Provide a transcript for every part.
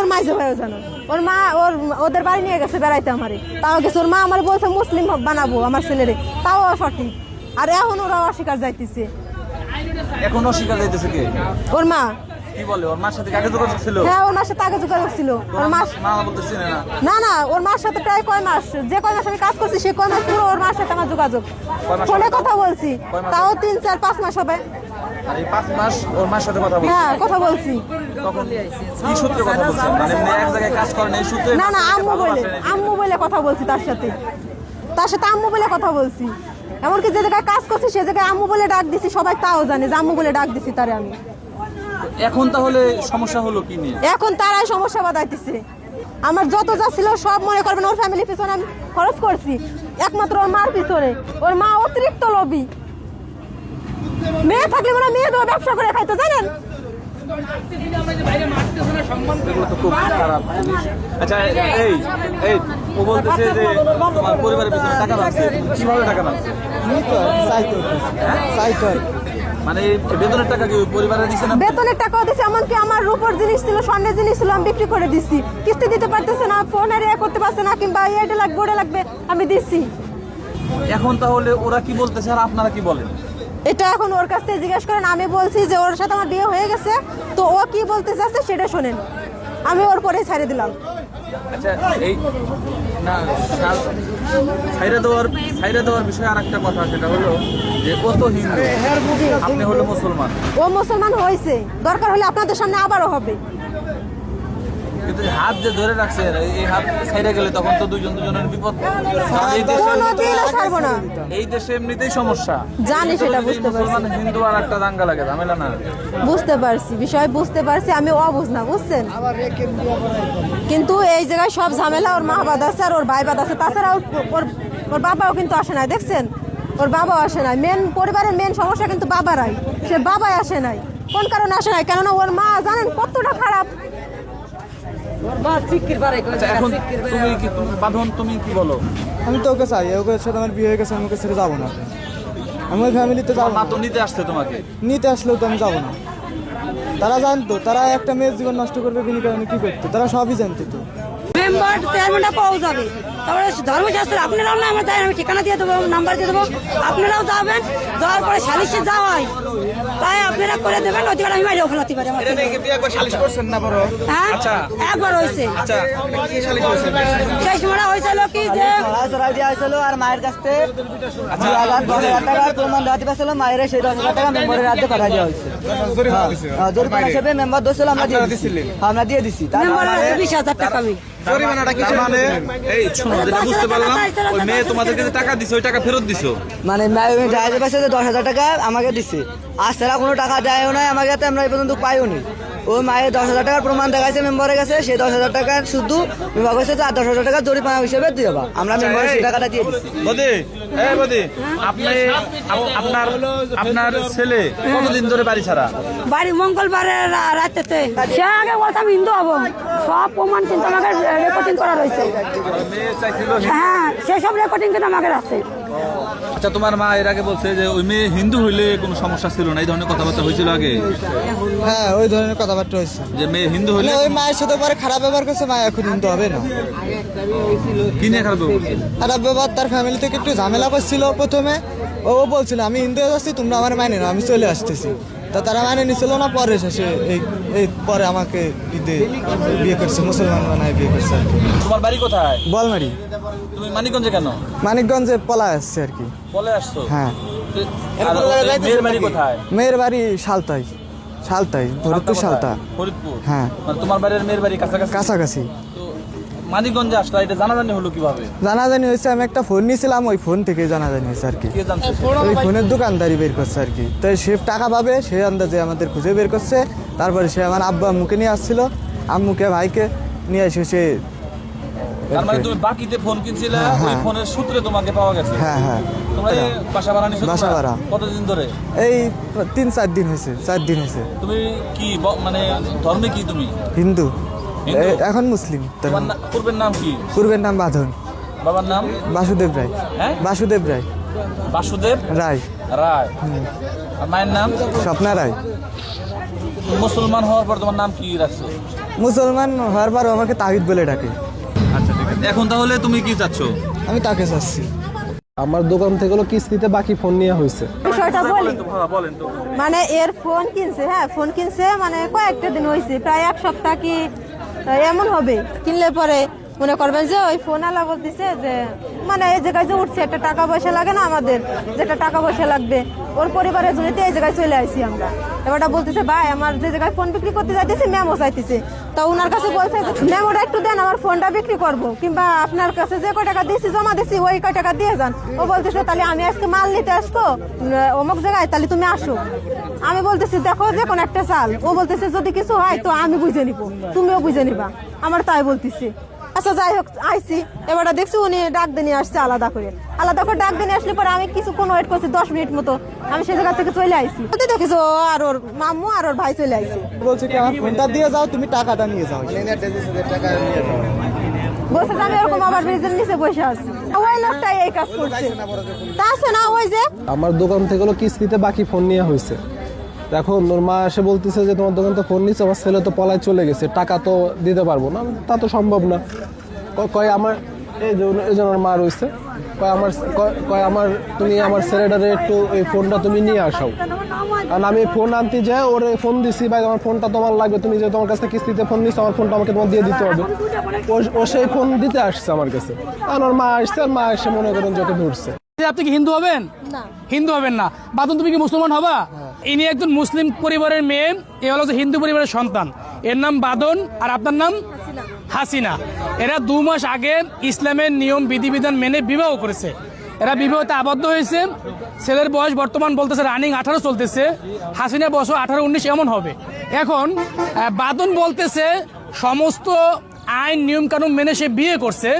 ওর মাইজে ভাইও জানে ওর মা ওর ওদের বাড়ি নিয়ে গেছে বেড়াইতে আমারে। তাও গেছে ওর মা আমার বলছে মুসলিম বানাবো আমার ছেলেরে। তাও সঠিক আর এখন ওরা অস্বীকার যাইতেছে। এখন অস্বীকার যাইতেছে কে? ওর মা। কি বলে? ওর মার সাথে কাকে যোগাযোগ ছিল? হ্যাঁ ওর মার সাথে আগে যোগাযোগ ছিল। ওর মা মা বলতেছি না? না না ওর মার সাথে প্রায় কয় মাস যে কয় মাস আমি কাজ করছি সে কয় মাস পুরো ওর মার সাথে আমার যোগাযোগ। ফোনে কথা বলছি। তাও তিন চার পাঁচ মাস হবে। এই পাঁচ মাস ওর মার সাথে কথা বলছে। হ্যাঁ কথা বলছি। তখন কি সূত্রে কথা বলছেন মানে এমনি এক জায়গায় কাজ করেন এই সূত্রে না না আম্মু বলে আম্মু বলে কথা বলছি তার সাথে। তার সাথে আম্মু বলে কথা বলছি। এমনকি যে জায়গায় কাজ করছি সে জায়গায় আম্মু বলে ডাক দিছি সবাই তাও জানে যে আম্মু বলে ডাক দিছি তারে আমি। এখন তাহলে সমস্যা হলো কি নিয়ে? এখন তারাই সমস্যা বাদাইতেছে আমার যত যা ছিল সব মনে করবেন ওর ফ্যামিলির পিছনে আমি খরচ করছি। একমাত্র ওর মার পিছনে। ওর মা অতিরিক্ত লবি মেয়ে থাকলে মানে মেয়ে দেওয়া ব্যবসা করে খাইতো জানেন। আচ্ছা এই এই ও বলতেছে যে তোমার পরিবারের পিছনে টাকা লাগছে কীভাবে টাকা লাগছে? মানে বেতনের টাকা কি পরিবারে দিছে না? বেতনের টাকাও দিছে এমনকি আমার রূপর জিনিস ছিল স্বর্ণের জিনিস ছিল আমি বিক্রি করে দিছি। কিস্তি দিতে পারতেছে না ফোনের ইয়ে করতে পারছে না কিংবা এটা লাগবে ওটা লাগবে আমি দিছি। এখন তাহলে ওরা কি বলতেছে আর আপনারা কি বলেন? এটা এখন ওর কাছ থেকে জিজ্ঞেস করেন আমি বলছি যে ওর সাথে আমার বিয়ে হয়ে গেছে তো ও কি বলতে চাচ্ছে সেটা শোনেন। আমি ওর পরে ছাড়ে দিলাম। আচ্ছা এই না সাইরে দেওয়ার সাইরে দেওয়ার বিষয়ে আর একটা কথা সেটা হলো যে ও তো হিন্দু আপনি হলো মুসলমান। ও মুসলমান হয়েছে দরকার হলে আপনাদের সামনে আবারও হবে। কিন্তু এই হাত যে ধরে রাখছে এই হাত সাইরে গেলে তখন তো দুজন দুজনের বিপদ। এই দেশে না। এমনিতেই সমস্যা। জানি সেটা বুঝতে পারছি। হিন্দু আর একটা দাঙ্গা লাগে ঝামেলা না। বুঝতে পারছি বিষয় বুঝতে পারছি আমি অবুঝ না বুঝছেন? কিন্তু এই জায়গায় সব ঝামেলা ওর মা বাদ আছে আর ওর ভাই বাদ আছে। তাছাড়া ওর ওর বাবাও কিন্তু আসে নাই দেখছেন? ওর বাবাও আসে নাই। মেন পরিবারের মেন সমস্যা কিন্তু বাবারাই। সে বাবাই আসে নাই। কোন কারণে আসে নাই? কেননা ওর মা জানেন কতটা খারাপ। এখন তুমি কি তুমি বাঁধন তুমি কি বলো? আমি তো ওকে চাই ওকে সাথে আমার বিয়ে হয়ে গেছে আমি ওকে ছেড়ে যাব না। আমি ওই ফ্যামিলিতে যাব না। তো নিতে আসছে তোমাকে? নিতে আসলেও তো আমি যাব না। তারা জানতো তারা একটা মেয়ের জীবন নষ্ট করবে বিনি কারণে কি করতো? তারা সবই জানতো তো। মেম্বার চেয়ারম্যানটা পাওয়া যাবে। তারপরে ধর্মশাস্ত্র আপনারাও না আমরা আমি ঠিকানা দিয়ে দেবো নাম্বার দিয়ে দেবো। আপনারাও যাবেন যাওয়ার পরে সালিশে যাওয়াই। তাই আপনারা করে দেবেন আমি বাইরেও ফেলাতে পারি আমার। একবার সালিশ করছেন না বড় হ্যাঁ? আচ্ছা। একবার হয়েছে। আচ্ছা কি সালিশ করছেন? সেই সময় হয়েছিল কি যে হয়েছিল আর মায়ের কাছ থেকে দুই হাজার দশ হাজার টাকার প্রমাণ দেওয়াতে পারছিল মায়ের সেই দশ হাজার টাকা মেম্বারের হাতে পাঠা দেওয়া হয়েছে। হ্যাঁ, জরিমানা হিসেবে মেম্বার দোষছিল আমরা দিয়ে দিছি। হ্যাঁ, আমরা দিয়ে দিছি। তার মেম্বার মানে বিশ হাজার টাকা আমি। মানে এই শুনো যেটা বুঝতে পারলাম ওই মেয়ে টাকা দিছে। ওই টাকা ফেরত দিছো। মানে যে দশ হাজার টাকা আমাকে দিছে। আর সেরা কোনো টাকা দেয়ও নাই আমাকে তো আমরা এই পর্যন্ত পাইও নি ওই মায়ের দশ হাজার টাকার প্রমাণ দেখাইছে মেম্বারের কাছে। সেই দশ হাজার টাকা শুধু বিভাগ হয়েছে আর দশ হাজার টাকা জরিমানা হিসেবে দিয়ে দেবা। আমরা মেম্বারের সেই টাকাটা দিয়ে দিচ্ছি বদি এই বদি আপনি আপনার আপনার ছেলে কতদিন ধরে বাড়ি ছাড়া? বাড়ি মঙ্গলবারে রাতেতে। সে আগে বলতাম হিন্দু হব। সব প্রমাণ কিন্তু আমাকে রেকর্ডিং করা রয়েছে। হ্যাঁ সেসব রেকর্ডিং কিন্তু আমাকে আছে আচ্ছা তোমার মা এর আগে বলছে যে ওই মেয়ে হিন্দু হইলে কোনো সমস্যা ছিল না এই ধরনের কথাবার্তা হয়েছিল আগে? হ্যাঁ ওই ধরনের কথাবার্তা হয়েছে। যে মেয়ে হিন্দু হইলে মানে ওই মায়ের সাথে পরে খারাপ ব্যবহার করছে মা এখন হিন্দু হবে না। কি নিয়ে খারাপ ব্যবহার খারাপ ব্যবহার তার ফ্যামিলি থেকে একটু ঝামেলা করছিল প্রথমে। ও বলছিল আমি হিন্দু হয়ে যাচ্ছি তোমরা আমার মানে না আমি চলে আসতেছি। তা তারা মানে নিছিল না পরে শেষে এই এই পরে আমাকে ঈদে বিয়ে করছে মুসলমান বানায় বিয়ে করছে আর কি। তোমার বাড়ি কোথায়? বলমারি। তুমি মানিকগঞ্জে কেন? মানিকগঞ্জে পলা আসছে আর কি। বলে আসছো? হ্যাঁ। মেয়ের বাড়ি কোথায়? মেয়ের বাড়ি শালতাই। শালতাই ফরিদপুর শালতা। ফরিদপুর? হ্যাঁ। মানে তোমার বাড়ির মেয়ের বাড়ি কাছাকাছি? কাছাকাছি। তো মানিকগঞ্জে আসলা এটা জানাজানি হলো কীভাবে? জানাজানি হয়েছে আমি একটা ফোন নিয়েছিলাম ওই ফোন থেকে জানাজানি হয়েছে আর কি। ওই ফোনের দোকানদারি বের করছে আর কি। তো সে টাকা পাবে সে আন্দাজে আমাদের খুঁজে বের করছে। তারপরে সে আমার আব্বা আম্মুকে নিয়ে আসছিল। আম্মুকে ভাইকে নিয়ে এসে সে তার মানে তুমি বাকিতে ফোন কিনছিলে হ্যাঁ, ওই হ্যাঁ। ফোনের সূত্রে তোমাকে পাওয়া গেছে? হ্যাঁ হ্যাঁ। তোমরা এই বাসা ভাড়া নিছো বাসা ভাড়া। কতদিন ধরে? এই তিন চার দিন হয়েছে চার দিন হয়েছে। তুমি কি মানে ধর্মে কি তুমি? হিন্দু। এখন মুসলিম তোর তোমার না- পূর্বের নাম কি? পূর্বের নাম বাঁধন। বাবার নাম? বাসুদেব রায়। হ্যাঁ? বাসুদেব রায়। বাসুদেব রায়। রায়। আর মায়ের নাম? স্বপ্না রায়। মুসলমান হওয়ার পর তোমার নাম কি রাখছো? মুসলমান হওয়ার পর আমাকে তাহিদ বলে ডাকে। আচ্ছা ঠিক আছে। এখন তাহলে তুমি কি চাচ্ছ? আমি তাকে চাচ্ছি। আমার দোকান থেকে হলো কিস্তিতে বাকি ফোন নেওয়া হয়েছে। বিষয়টা বলি। বলেন তো। মানে এর ফোন কিনছে হ্যাঁ ফোন কিনছে মানে কয়েকটা দিন হয়েছে প্রায় এক সপ্তাহ কি এমন হবে। কিনলে পরে মনে করবেন যে ওই ফোন আলা বলতেছে যে মানে এই জায়গায় যে উঠছে, একটা টাকা পয়সা লাগে না আমাদের যেটা টাকা পয়সা লাগবে। ওর পরিবারের জন্য এই জায়গায় চলে আসি আমরা। এবারটা বলতেছে, ভাই, আমার যে জায়গায় ফোন বিক্রি করতে যাইতেছি ম্যামও চাইতেছে। তা ওনার কাছে বলছে ম্যাম ওটা একটু দেন, আমার ফোনটা বিক্রি করব। কিংবা আপনার কাছে যে কয় টাকা দিয়েছি, জমা দিয়েছি, ওই কয় টাকা দিয়ে যান। ও বলতেছে, তাহলে আমি আজকে মাল নিতে আসব অমুক জায়গায়, তাহলে তুমি আসো। আমি বলতেছি, দেখো, যে কোন একটা চাল। ও বলতেছে, যদি কিছু হয়, তো আমি বুঝে নিব। তুমিও বুঝে নিবা। আমার তাই বলতেছি। আচ্ছা যাই হোক আইসি। এবারটা দেখছি উনি ডাক দিয়ে নিয়ে আসছে আলাদা করে। আলাদা করে ডাক দিয়ে আসলে পরে আমি কিছুক্ষণ ওয়েট করছি দশ মিনিট মতো। আমি সে জায়গা থেকে চলে আইসি। ওতে দেখেছি ও আর ওর মাম্মু আর ওর ভাই চলে আইসি। বলছে কি আমার ফোনটা দিয়ে যাও তুমি টাকাটা নিয়ে যাও। বসে যাবে এরকম আবার ব্রিজের নিচে বসে আছি। ওই লোকটাই এই কাজ করছে। তা আছে না ওই যে আমার দোকান থেকে হলো কিস্তিতে বাকি ফোন নেওয়া হয়েছে। এখন ওর মা এসে বলতেছে যে তোমার দোকান তো ফোন নিচ্ছে আমার ছেলে তো পলায় চলে গেছে টাকা তো দিতে পারব না। তা তো সম্ভব না। কয় আমার এই জন্য ওর মা রয়েছে কয় আমার কয়- আমার তুমি আমার ছেলেটারে একটু এই ফোনটা তুমি নিয়ে আসাও কারণ আমি ফোন আনতে যাই ওরে ফোন দিছি ভাই আমার ফোনটা তোমার লাগবে তুমি যে তোমার কাছে কিস্তিতে ফোন নিচ্ছ আমার ফোনটা আমাকে তোমার দিয়ে দিতে হবে। ও- ও সেই ফোন দিতে আসছে আমার কাছে। কারণ ওর মা আসছে আর মা এসে মনে করেন যত ধরছে। যে আপনি কি হিন্দু হবেন? না। হিন্দু হবেন না। বাদন তুমি কি মুসলমান হবা? ইনি একজন মুসলিম পরিবারের মেয়ে, এ হলো হিন্দু পরিবারের সন্তান। এর নাম বাদন আর আপনার নাম? হাসিনা। এরা দু মাস আগে ইসলামের নিয়ম, বিধিবিধান মেনে বিবাহ করেছে। এরা বিবাহতে আবদ্ধ হয়েছে। ছেলের বয়স বর্তমান বলতেছে রানিং আঠারো চলতেছে। হাসিনা বয়স আঠারো উনিশ এমন হবে। এখন বাদন বলতেছে সমস্ত আইন নিয়ম কানুন মেনে সে বিয়ে করছে।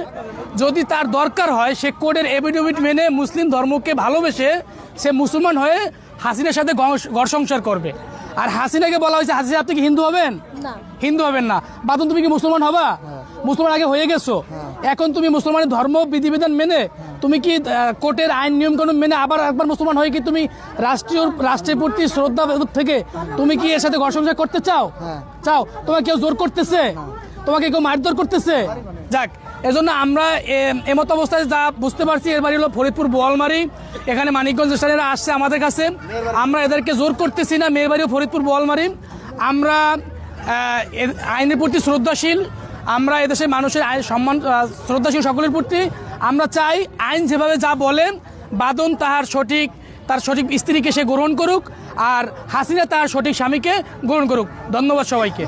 যদি তার দরকার হয়, সে কোর্টের এভিডেভিট মেনে মুসলিম ধর্মকে ভালোবেসে সে মুসলমান হয়ে হাসিনার সাথে গং- ঘর সংসার করবে। আর হাসিনাকে বলা হয়েছে হাসিনা আপনি কি হিন্দু হবেন? না। হিন্দু হবেন না। বাদন তুমি কি মুসলমান হবা? মুসলমান আগে হয়ে গেছো। এখন তুমি মুসলমানের ধর্ম বিধিবিধান মেনে তুমি কি কোর্টের আইন নিয়ম কানুন মেনে আবার একবার মুসলমান হয়ে কি তুমি রাষ্ট্রীয় রাষ্ট্রের প্রতি শ্রদ্ধা থেকে তুমি কি এর সাথে ঘর সংসার করতে চাও? চাও। তোমাকে কেউ জোর করতেছে? তোমাকে কেউ মারধর করতেছে? যাক এজন্য আমরা এমত অবস্থায় যা বুঝতে পারছি, এর বাড়ি হলো ফরিদপুর বোয়ালমারি। এখানে মানিকগঞ্জ স্টেশনেরা আসছে আমাদের কাছে। আমরা এদেরকে জোর করতেছি না, মেয়ের বাড়িও ফরিদপুর বোয়ালমারি। আমরা আইনের প্রতি শ্রদ্ধাশীল। আমরা এদেশের মানুষের আইন সম্মান শ্রদ্ধাশীল সকলের প্রতি। আমরা চাই আইন যেভাবে যা বলেন, বাদন তাহার সঠিক, তার সঠিক স্ত্রীকে সে গ্রহণ করুক, আর হাসিনা তার সঠিক স্বামীকে গ্রহণ করুক। ধন্যবাদ সবাইকে।